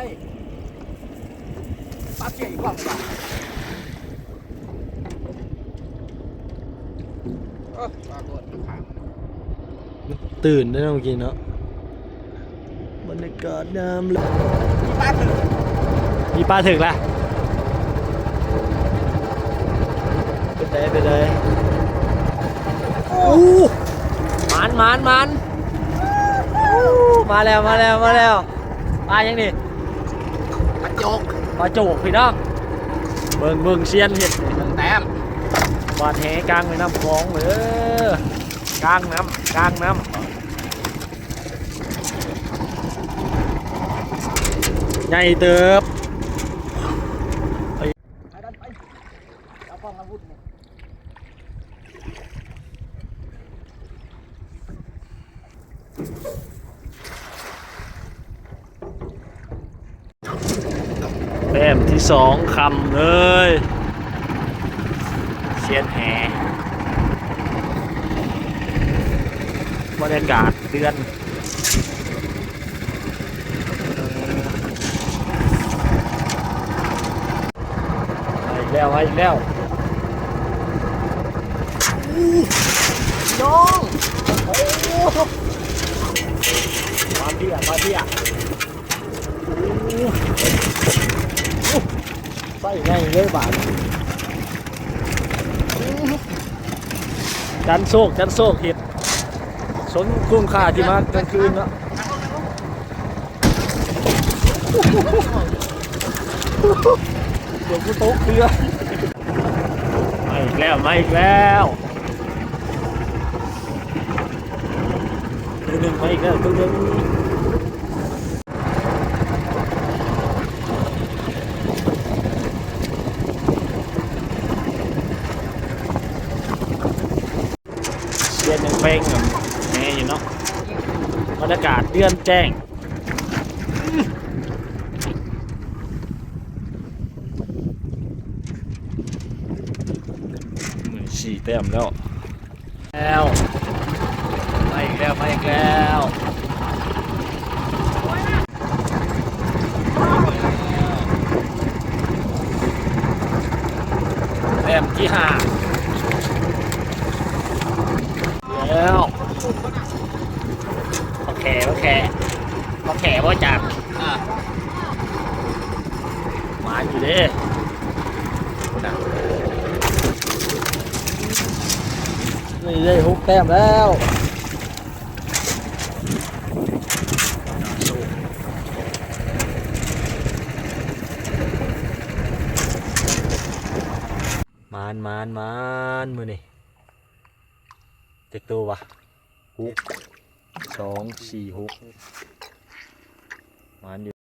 เลยปลาเกี่ยอีกรอบก่อนเออปลาโดนขางตื่นได้เมื่อกี้เนาะบรรยากาศน้ำเลยปลาถึงมีปลาถึกละไปได้ไปได้โอ้มันมันมันอู้มาแล้วมาแล้วมาแล้วปลายังนี่ ปลาโจกปลาโจกพี่น้องเบิ่งเบิ่งเซียนเห็ดหนึ่งแต้มบาดแหกลางแม่น้ำคลองเลยกลางน้ำกลางน้ำใหญ่เติบ ไปดันไปเอากล้องมาพูดเนี่ย แต้มที่สองคำเลยเชียนแหบรรยากาศเดือนมาอีกแล้วมาอีกแล้วน้อง โอ้มาเที่ยมาเที่ย ใส่ง่ายเลยบาทจันโซกจันโซกเห็ดสนคุ้มค่าที่มากลางคืนเนาะเดี๋ยวกูตกเรือมาอีกแล้วมาอีกแล้วตัวหนึ่งมาอีกแล้วตัวหนึ่ง ดือนยังเป้งอะแม่อยู่เนาะบรรยากาศเดือนแจ้งเหมือนสี่แต้มแล้ว แล้วมาอีกแล้วมาอีกแล้วแต้มที่ห้า แล้วโอเคโอเคโอเคว่าจัดอ่ามาอยู่ดินี่ได้ฮุกแต้มแล้วมานมานมานมือนี่ เจ็กตัววะฮุกสองสี่ฮุกมานอยู่